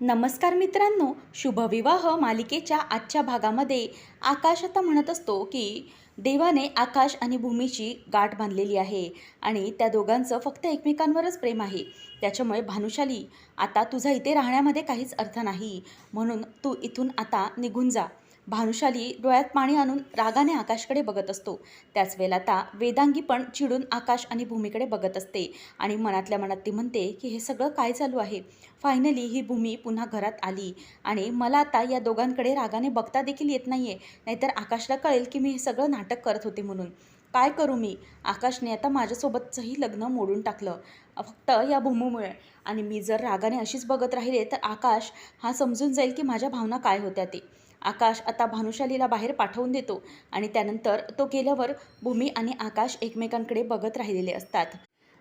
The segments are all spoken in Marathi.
नमस्कार मित्रांनो शुभविवाह मालिकेच्या आजच्या भागामध्ये आकाश आता म्हणत असतो की देवाने आकाश आणि भूमीची गाठ बांधलेली आहे आणि त्या दोघांचं फक्त एकमेकांवरच प्रेम आहे. त्याच्यामुळे भानुशाली आता तुझा इथे राहण्यामध्ये काहीच अर्थ नाही. म्हणून तू इथून आता निघून जा. भानुशाली डोळ्यात पाणी आणून रागाने आकाशकडे बघत असतो. त्याच वेळेला आता वेदांगी पण चिडून आकाश आणि भूमीकडे बघत असते आणि मनातल्या मनात ती म्हणते की हे सगळं काय चालू आहे? फायनली ही भूमी पुन्हा घरात आली आणि मला आता या दोघांकडे रागाने बघता देखील येत नाही आहे नाहीतर आकाशला कळेल की मी हे सगळं नाटक करत होते म्हणून. काय करू मी? आकाशने आता माझ्यासोबतचंही लग्न मोडून टाकलं फक्त या भूमीमुळे. आणि मी जर रागाने अशीच बघत राहिले तर आकाश हा समजून जाईल की माझ्या भावना काय होत्या ते. आकाश आता भानुशालीला बाहेर पाठवून देतो आणि त्यानंतर तो गेल्यावर भूमी आणि आकाश एकमेकांकडे बघत राहिलेले असतात.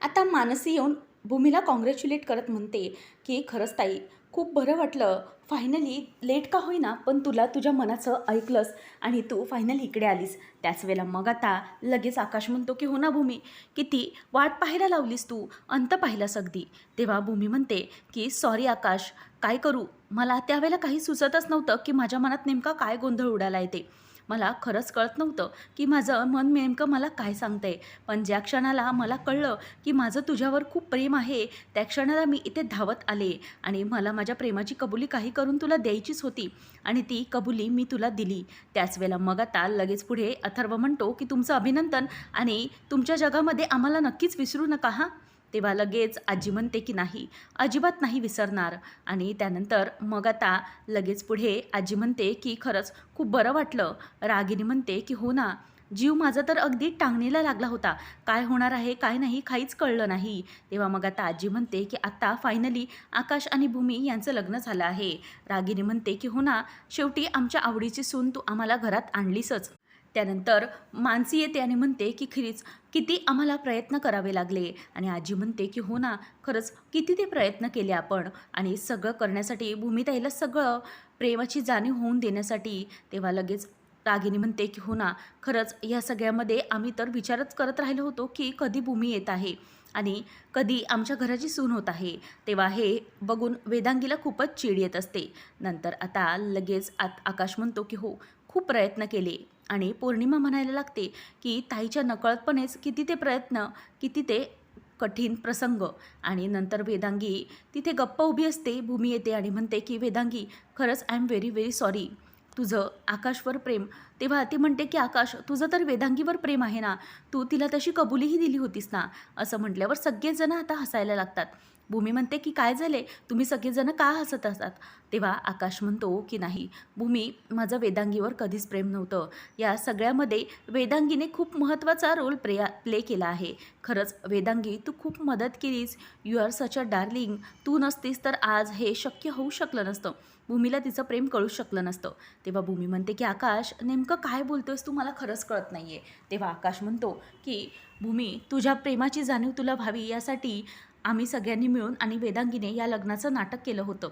आता मानसी येऊन भूमीला कॉंग्रॅच्युलेट करत म्हणते की खरंच ताई खूप बरं वाटलं. फायनली लेट का होईना पण तुला तुझ्या मनाचं ऐकलंस आणि तू फायनली इकडे आलीस. त्याच वेळेला मग आता लगेच आकाश म्हणतो की हो ना भूमी किती वाट पाहायला लावलीस तू? अंत पाहिलास अगदी. तेव्हा भूमी म्हणते की सॉरी आकाश काय करू? मला त्यावेळेला काही सुचतच नव्हतं की माझ्या मनात नेमका काय गोंधळ उडाला येते. मला खरंच कळत नव्हतं की माझं मन नेमकं मला काय सांगतंय. पण ज्या क्षणाला मला कळलं की माझं तुझ्यावर खूप प्रेम आहे त्या क्षणाला मी इथे धावत आले आणि मला माझ्या प्रेमाची कबुली काही करून तुला द्यायचीच होती आणि ती कबुली मी तुला दिली. त्याच वेळेला मग आता लगेच पुढे अथर्व म्हणतो की तुमचं अभिनंदन आणि तुमच्या जगामध्ये आम्हाला नक्कीच विसरू नका हां? तेव्हा लगेच आजी म्हणते की नाही अजिबात नाही विसरणार. आणि त्यानंतर मग आता लगेच पुढे आजी म्हणते की खरंच खूप बरं वाटलं. रागिनी म्हणते की हो ना जीव माझा तर अगदी टांगणीला लागला होता. काय होणार आहे काय नाही काहीच कळलं नाही. तेव्हा मग आता आजी म्हणते की आत्ता फायनली आकाश आणि भूमी यांचं लग्न झालं आहे. रागिनी म्हणते की हो ना शेवटी आमच्या आवडीची सून तू आम्हाला घरात आणलीसच. त्यानंतर मानसी येते आणि म्हणते की खरीच किती आम्हाला प्रयत्न करावे लागले. आणि आजी म्हणते की हो ना खरंच किती ते प्रयत्न केले आपण. आणि सगळं करण्यासाठी भूमिताईला सगळं प्रेमाची जाणीव होऊन देण्यासाठी तेव्हा लगेच रागिनी म्हणते की हो ना खरंच या सगळ्यामध्ये आम्ही तर विचारच करत राहिलो होतो की कधी भूमी येत आहे? आणि कधी आमच्या घराची सून होत आहे? तेव्हा हे बघून वेदांगीला खूपच चिड येत असते. नंतर आता लगेच आत आकाश म्हणतो की हो खूप प्रयत्न केले. आणि पौर्णिमा म्हणायला लागते की ताईच्या नकळतपणेच किती ते प्रयत्न किती ते कठीण प्रसंग. आणि नंतर वेदांगी तिथे गप्प उभी असते भूमी येते आणि म्हणते की वेदांगी खरंच I am very very sorry तुझं आकाशवर प्रेम. तेव्हा ती म्हणते की आकाश तुझं तर वेदांगीवर प्रेम आहे ना. तू तिला तशी कबुलीही दिली होतीस ना. असं म्हटल्यावर सगळेजण आता हसायला लागतात. भूमी म्हणते की काय झाले? तुम्ही सगळेजण का हसत असतात? तेव्हा आकाश म्हणतो की नाही भूमी माझं वेदांगीवर कधीच प्रेम नव्हतं. या सगळ्यामध्ये वेदांगीने खूप महत्त्वाचा रोल प्रे प्ले केला आहे. खरंच वेदांगी तू खूप मदत केलीस. You are such a darling तू नसतीस तर आज हे शक्य होऊ शकलं नसतं. भूमीला तिचं प्रेम कळू शकलं नसतं. तेव्हा भूमी म्हणते की आकाश नेमकं काय बोलतोयस तू मला खरंच कळत नाही आहे तेव्हा आकाश म्हणतो की भूमी तुझ्या प्रेमाची जाणीव तुला व्हावी यासाठी आम्ही सगळ्यांनी मिळून आणि वेदांगीने या लग्नाचं नाटक केलं होतं.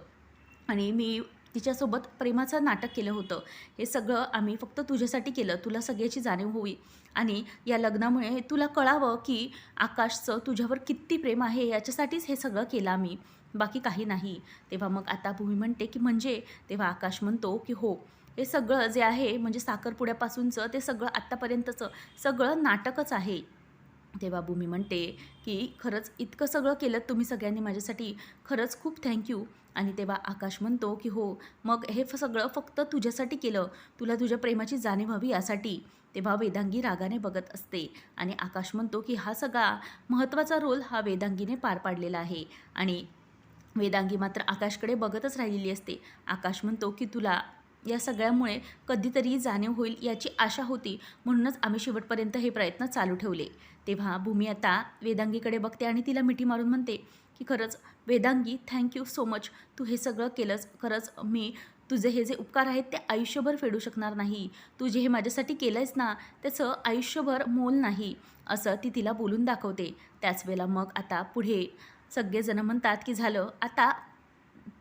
आणि मी तिच्यासोबत प्रेमाचं नाटक केलं होतं. हे सगळं आम्ही फक्त तुझ्यासाठी केलं. तुला सगळ्याची जाणीव होई. आणि या लग्नामुळे तुला कळावं की आकाशचं तुझ्यावर किती प्रेम आहे याच्यासाठीच हे सगळं केलं आम्ही. बाकी काही नाही. तेव्हा मग आता भूमी म्हणते की म्हणजे? तेव्हा आकाश म्हणतो की हो. हे सगळं जे आहे म्हणजे साखरपुड्यापासूनचं ते सगळं आत्तापर्यंतचं सगळं नाटकच आहे. तेव्हा भूमी म्हणते की खरंच इतकं सगळं केलं तुम्ही सगळ्यांनी माझ्यासाठी. खरंच खूप थँक्यू आणि तेव्हा आकाश म्हणतो की हो मग हे फ- सगळं फक्त तुझ्यासाठी केलं. तुला तुझ्या प्रेमाची जाणीव व्हावी यासाठी. तेव्हा वेदांगी रागाने बघत असते. आणि आकाश म्हणतो की हा सगळा महत्त्वाचा रोल हा वेदांगीने पार पाडलेला आहे. आणि वेदांगी मात्र आकाशकडे बघतच राहिलेली असते. आकाश म्हणतो की तुला या सगळ्यामुळे कधीतरी जाणीव होईल याची आशा होती. म्हणूनच आम्ही शेवटपर्यंत हे प्रयत्न चालू ठेवले. तेव्हा भूमी आता वेदांगीकडे बघते आणि तिला मिठी मारून म्हणते की खरंच Vedangi thank you so much तू हे सगळं केलंस. खरंच मी तुझे हे जे उपकार आहेत ते आयुष्यभर फेडू शकणार नाही. तू जे हे माझ्यासाठी केलं आहेस ना त्याचं आयुष्यभर मोल नाही असं ती तिला बोलून दाखवते. त्याच वेळेला मग आता पुढे सगळेजण म्हणतात की झालं. आता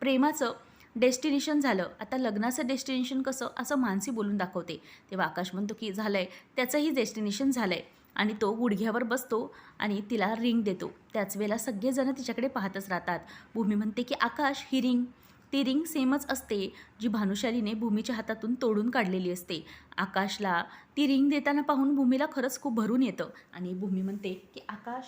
प्रेमाचं डेस्टिनेशन झालं. आता लग्नाचं डेस्टिनेशन कसं? असं मानसी बोलून दाखवते. तेव्हा आकाश म्हणतो की झालं आहे त्याचंही डेस्टिनेशन झालं आहे आणि तो गुडघ्यावर बसतो आणि तिला रिंग देतो. त्याच वेळेला सगळेजण तिच्याकडे पाहतच राहतात. भूमी म्हणते की आकाश ही रिंग. ती रिंग सेमच असते जी भानुशालीने भूमीच्या हातातून तोडून काढलेली असते. आकाशला ती रिंग देताना पाहून भूमीला खरंच खूप भरून येतं. आणि भूमी म्हणते की आकाश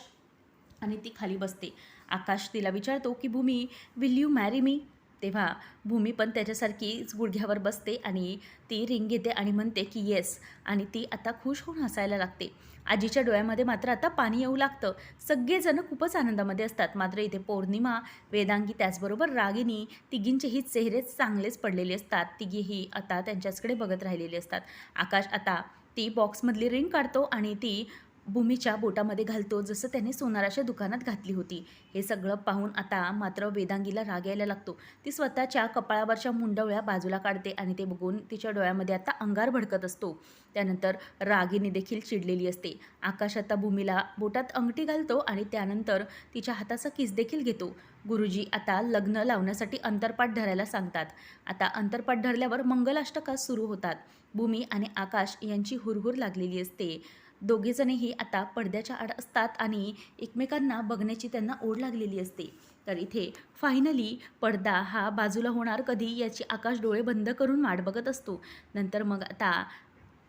आणि ती खाली बसते. आकाश तिला विचारतो की Bhumi will you marry me तेव्हा भूमी पण त्याच्यासारखीच गुडघ्यावर बसते आणि ती रिंग घेते आणि म्हणते की येस. आणि ती आता खुश होऊन हसायला लागते. आजीच्या डोळ्यामध्ये मात्र आता पाणी येऊ लागतं. सगळेजण खूपच आनंदामध्ये असतात. मात्र इथे पौर्णिमा वेदांगी त्याचबरोबर रागिनी तिघींचेही चेहरे चांगलेच पडलेले असतात. तिघीही आता त्यांच्याचकडे बघत राहिलेले असतात. आकाश आता ती बॉक्समधली रिंग काढतो आणि ती भूमीच्या बोटामध्ये घालतो जसं त्याने सोनाराच्या दुकानात घातली होती. हे सगळं पाहून आता मात्र वेदांगीला राग यायला लागतो. ती स्वतःच्या कपाळावरच्या मुंडवळ्या बाजूला काढते आणि ते बघून तिच्या डोळ्यामध्ये आता अंगार भडकत असतो. त्यानंतर रागिनी देखील चिडलेली असते. आकाश आता भूमीला बोटात अंगठी घालतो आणि त्यानंतर तिच्या हाताचा किस देखील घेतो. गुरुजी आता लग्न लावण्यासाठी अंतरपाठ धरायला सांगतात. आता अंतरपाठ धरल्यावर मंगलाष्टका सुरू होतात. भूमी आणि आकाश यांची हुरहुर लागलेली असते. दोघेजणही आता पडद्याच्या आड असतात आणि एकमेकांना बघण्याची त्यांना ओढ लागलेली असते. तर इथे फायनली पडदा हा बाजूला होणार कधी याची आकाश डोळे बंद करून वाट बघत असतो. नंतर मग आता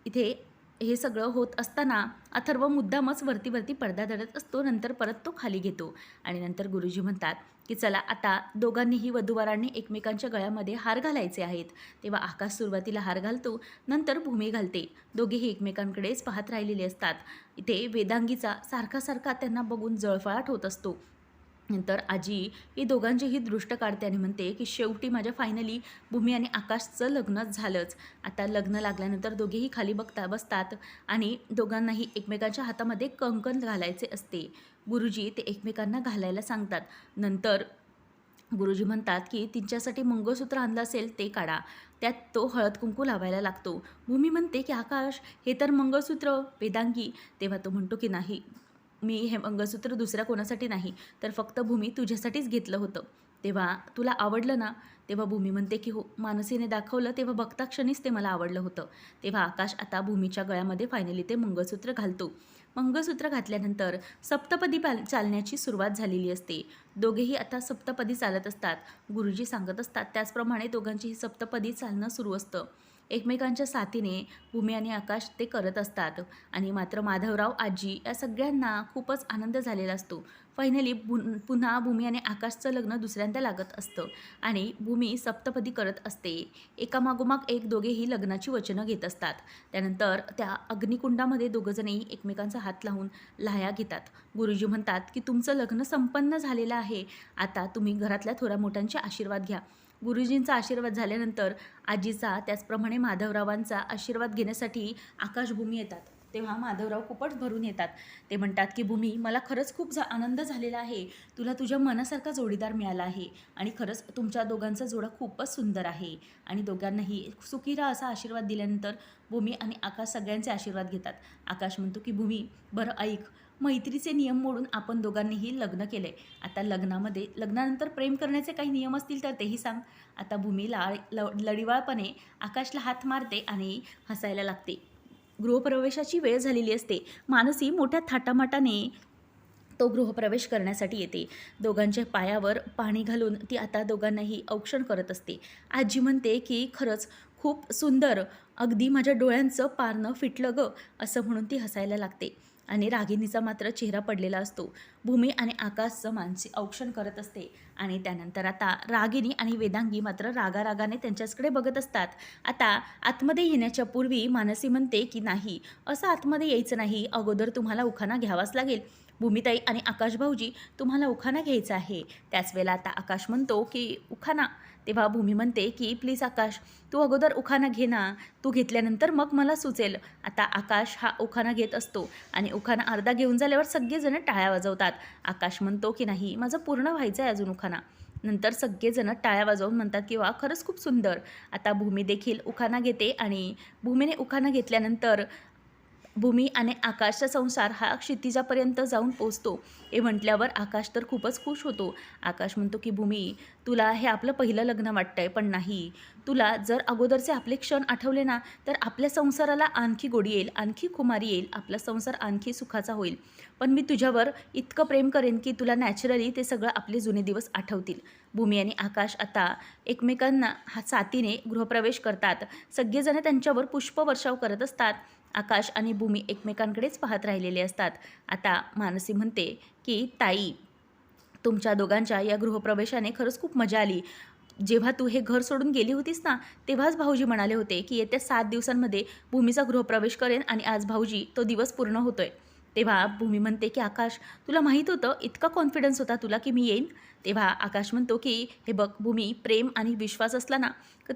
इथे हे सगळं होत असताना अथर्व मुद्दामच वरती वरती पडदा धरत असतो नंतर परत तो खाली घेतो. आणि नंतर गुरुजी म्हणतात की चला आता दोघांनीही वधूवरांनी एकमेकांच्या गळ्यामध्ये हार घालायचे आहेत. तेव्हा आकाश सुरुवातीला हार घालतो नंतर भूमी घालते. दोघेही एकमेकांकडेच पाहत राहिलेले असतात. इथे वेदांगीचा सारखा सारखा त्यांना बघून जळफळाट होत असतो. नंतर आजी ही दोघांचीही दृष्ट काढते आणि म्हणते की शेवटी माझ्या फायनली भूमी आणि आकाशचं लग्नच झालंच. आता लग्न लागल्यानंतर दोघेही खाली बघता बसतात आणि दोघांनाही एकमेकांच्या हातामध्ये कंकण घालायचे असते. गुरुजी ते एकमेकांना घालायला सांगतात. नंतर गुरुजी म्हणतात की तिच्यासाठी मंगळसूत्र आणलं असेल ते काढा. त्यात तो हळद कुंकू लावायला लागतो. भूमी म्हणते की आकाश हे तर मंगळसूत्र वेदांगी. तेव्हा तो म्हणतो की नाही मी हे मंगळसूत्र दुसऱ्या कोणासाठी नाही तर फक्त भूमी तुझ्यासाठीच घेतलं होतं. तेव्हा तुला आवडलं ना? तेव्हा भूमी म्हणते की हो मानसीने दाखवलं तेव्हा बघता क्षणीच ते मला आवडलं होतं. तेव्हा आकाश आता भूमीच्या गळ्यामध्ये फायनली ते मंगळसूत्र घालतो. मंगळसूत्र घातल्यानंतर सप्तपदी पाल चालण्याची सुरुवात झालेली असते. दोघेही आता सप्तपदी चालत असतात. गुरुजी सांगत असतात त्याचप्रमाणे दोघांची ही सप्तपदी चालणं सुरू असतं. एकमेकांच्या साथीने भूमी आणि आकाश ते करत असतात. आणि मात्र माधवराव आजी या सगळ्यांना खूपच आनंद झालेला असतो. फायनली भु पुन्हा भूमी आणि आकाशचं लग्न दुसऱ्यांदा लागत असतं. आणि भूमी सप्तपदी करत असते. एकामागोमाग एक दोघेही लग्नाची वचनं घेत असतात. त्यानंतर त्या अग्निकुंडामध्ये दोघंजणही एकमेकांचा हात लावून लाया घेतात. गुरुजी म्हणतात की तुमचं लग्न संपन्न झालेलं आहे. आता तुम्ही घरातल्या थोड्या मोठ्यांचे आशीर्वाद घ्या. गुरुजींचा आशीर्वाद झाल्यानंतर आजीचा त्याचप्रमाणे माधवरावांचा आशीर्वाद घेण्यासाठी आकाशभूमी येतात. तेव्हा माधवराव खूपच भरून येतात. ते म्हणतात की भूमी मला खरंच खूप जा आनंद झालेला आहे. तुला तुझ्या मनासारखा जोडीदार मिळाला आहे. आणि खरंच तुमच्या दोघांचा जोडा खूपच सुंदर आहे. आणि दोघांनाही सुखीरा असा आशीर्वाद दिल्यानंतर भूमी आणि आकाश सगळ्यांचे आशीर्वाद घेतात. आकाश म्हणतो की भूमी बरं ऐक मैत्रीचे नियम मोडून आपण दोघांनीही लग्न केले. आता लग्नामध्ये लग्नानंतर प्रेम करण्याचे काही नियम असतील तर तेही सांग. आता भूमी लाळ ल लढिवाळपणे आकाशला हात मारते आणि हसायला लागते. गृहप्रवेशाची वेळ झालेली असते. मानसी मोठ्या थाटामाटाने तो गृहप्रवेश करण्यासाठी येते. दोघांच्या पायावर पाणी घालून ती आता दोघांनाही औक्षण करत असते. आजी म्हणते की खरंच खूप सुंदर. अगदी माझ्या डोळ्यांचं पारणं फिटलं गं असं म्हणून ती हसायला लागते. आणि रागिनीचा मात्र चेहरा पडलेला असतो. भूमी आणि आकाशचं मानसी औक्षण करत असते. आणि त्यानंतर आता रागिनी आणि वेदांगी मात्र रागारागाने त्यांच्याचकडे बघत असतात. आता आतमध्ये येण्याच्या पूर्वी मानसी म्हणते की नाही असं आतमध्ये यायचं नाही. अगोदर तुम्हाला उखाणा घ्यावाच लागेल. भूमिताई आणि आकाश भाऊजी तुम्हाला उखाणा घ्यायचा आहे. त्याच वेळेला आता आकाश म्हणतो की उखाणा. तेव्हा भूमी म्हणते की प्लीज आकाश तू अगोदर उखाणा घे ना. तू घेतल्यानंतर मग मला सुचेल. आता आकाश हा उखाणा घेत असतो आणि उखाणा अर्धा घेऊन झाल्यावर सगळेजण टाळ्या वाजवतात. आकाश म्हणतो की नाही माझं पूर्ण व्हायचं आहे अजून उखाणा. नंतर सगळेजण टाळ्या वाजवून म्हणतात की वा खरंच खूप सुंदर. आता भूमी देखील उखाणा घेते आणि भूमीने उखाणा घेतल्यानंतर भूमी आणि आकाशचा संसार हा क्षितिजापर्यंत जाऊन पोचतो. हे म्हटल्यावर आकाश तर खूपच खुश होतो. आकाश म्हणतो की भूमी तुला हे आपलं पहिलं लग्न वाटतंय पण नाही. तुला जर अगोदरचे आपले क्षण आठवले ना तर आपल्या संसाराला आणखी गोडी येईल आणखी खुमारी येईल आपला संसार आणखी सुखाचा होईल. पण मी तुझ्यावर इतकं प्रेम करेन की तुला नॅचरली ते सगळं आपले जुने दिवस आठवतील. भूमी आणि आकाश आता एकमेकांना हा साथीने गृहप्रवेश करतात. सगळेजण त्यांच्यावर पुष्पवर्षाव करत असतात. आकाश आणि भूमी एकमेकांकडेच पाहत राहिलेले असतात. आता मानसी म्हणते की ताई तुमच्या दोघांच्या या गृहप्रवेशाने खरंच खूप मजा आली. जेव्हा तू हे घर सोडून गेली होतीस ना तेव्हाच भाऊजी म्हणाले होते की येत्या सात दिवसांमध्ये भूमीचा गृहप्रवेश करेन आणि आज भाऊजी तो दिवस पूर्ण होतोय. तेव्हा भूमी म्हणते की आकाश तुला माहीत होतं इतका कॉन्फिडन्स होता तुला की मी येईन? तेव्हा आकाश म्हणतो की हे बघ भूमी प्रेम आणि विश्वास असला ना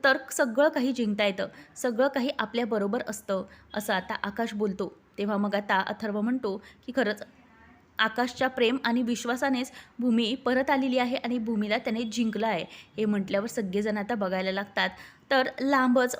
तर सगळं काही जिंकता येतं सगळं काही आपल्याबरोबर असतं असं आता आकाश बोलतो. तेव्हा मग आता अथर्व म्हणतो की खरंच आकाशच्या प्रेम आणि विश्वासानेच भूमी परत आलेली आहे आणि भूमीला त्याने जिंकलं आहे. हे म्हटल्यावर सगळेजण आता बघायला लागतात. तर लांबच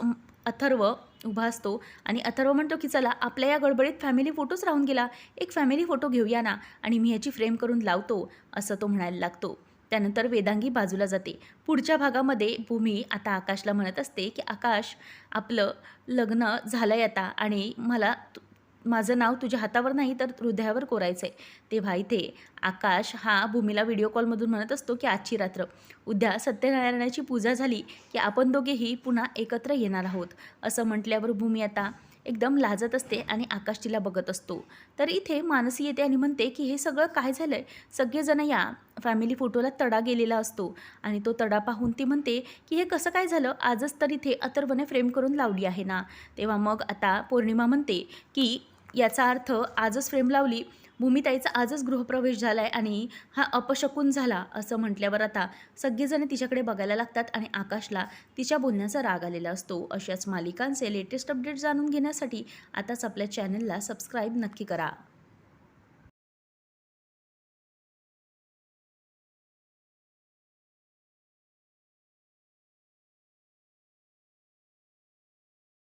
अथर्व उभा असतो. आणि अथर्व म्हणतो की चला आपल्या या गडबडीत फॅमिली फोटोच राहून गेला. एक फॅमिली फोटो घेऊया ना आणि मी ह्याची फ्रेम करून लावतो असं तो म्हणायला लागतो. त्यानंतर वेदांगी बाजूला जाते. पुढच्या भागामध्ये भूमी आता आकाशला म्हणत असते की आकाश आपलं लग्न झालं आहे आता आणि मला माझं नाव तुझ्या हातावर नाही तर हृदयावर कोरायचं आहे तेव्हा इथे आकाश हा भूमीला व्हिडिओ कॉलमधून म्हणत असतो की आजची रात्र. उद्या सत्यनारायणाची पूजा झाली की आपण दोघेही पुन्हा एकत्र येणार आहोत. असं म्हटल्यावर भूमी आता एकदम लाजत असते आणि आकाश तिला बघत असतो. तर इथे मानसी येते आणि म्हणते की हे सगळं काय झालं आहे सगळेजण या फॅमिली फोटोला तडा गेलेला असतो. आणि तो तडा पाहून ती म्हणते की हे कसं काय झालं? आजच तर इथे अथर्वने फ्रेम करून लावली आहे ना. तेव्हा मग आता पौर्णिमा म्हणते की याचा अर्थ आजच फ्रेम लावली भूमिताईचा आजच गृहप्रवेश झाला आहे आणि हा अपशकून झाला असं म्हटल्यावर आता सगळेजण तिच्याकडे बघायला लागतात आणि आकाशला तिच्या बोलण्याचा राग आलेला असतो. अशाच मालिकांचे लेटेस्ट अपडेट जाणून घेण्यासाठी आताच आपल्या चॅनलला सबस्क्राईब नक्की करा.